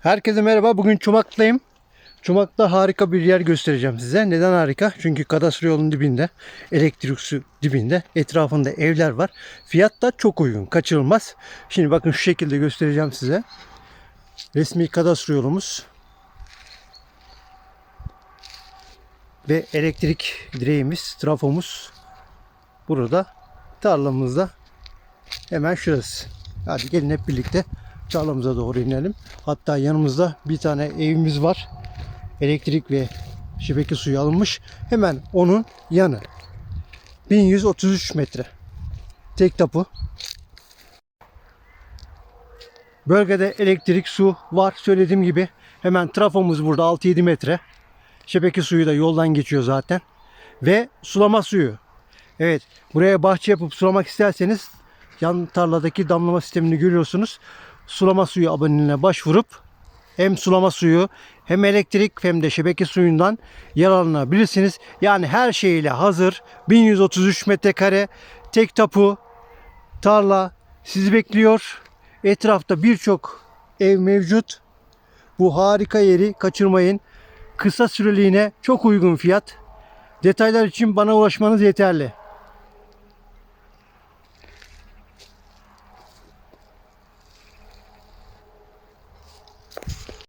Herkese merhaba. Bugün Çumak'tayım. Çumak'ta harika bir yer göstereceğim size. Neden harika? Çünkü kadastro yolunun dibinde, elektrik su dibinde, etrafında evler var. Fiyat da çok uygun, kaçırılmaz. Şimdi bakın şu şekilde göstereceğim size. Resmi kadastro yolumuz. Ve elektrik direğimiz, trafomuz burada. Tarlamızda hemen şurası. Hadi gelin hep birlikte tarlamıza doğru inelim. Hatta yanımızda bir tane evimiz var. Elektrik ve şebeke suyu alınmış. Hemen onun yanı. 1133 metre. Tek tapu. Bölgede elektrik, su var. Söylediğim gibi hemen trafomuz burada 6-7 metre. Şebeke suyu da yoldan geçiyor zaten. Ve sulama suyu. Evet buraya bahçe yapıp sulamak isterseniz yan tarladaki damlama sistemini görüyorsunuz. Sulama suyu aboneliğine başvurup hem sulama suyu hem elektrik hem de şebeke suyundan yararlanabilirsiniz. Yani her şeyle hazır 1133 metrekare tek tapu tarla sizi bekliyor. Etrafta birçok ev mevcut. Bu harika yeri kaçırmayın. Kısa süreliğine çok uygun fiyat. Detaylar için bana ulaşmanız yeterli.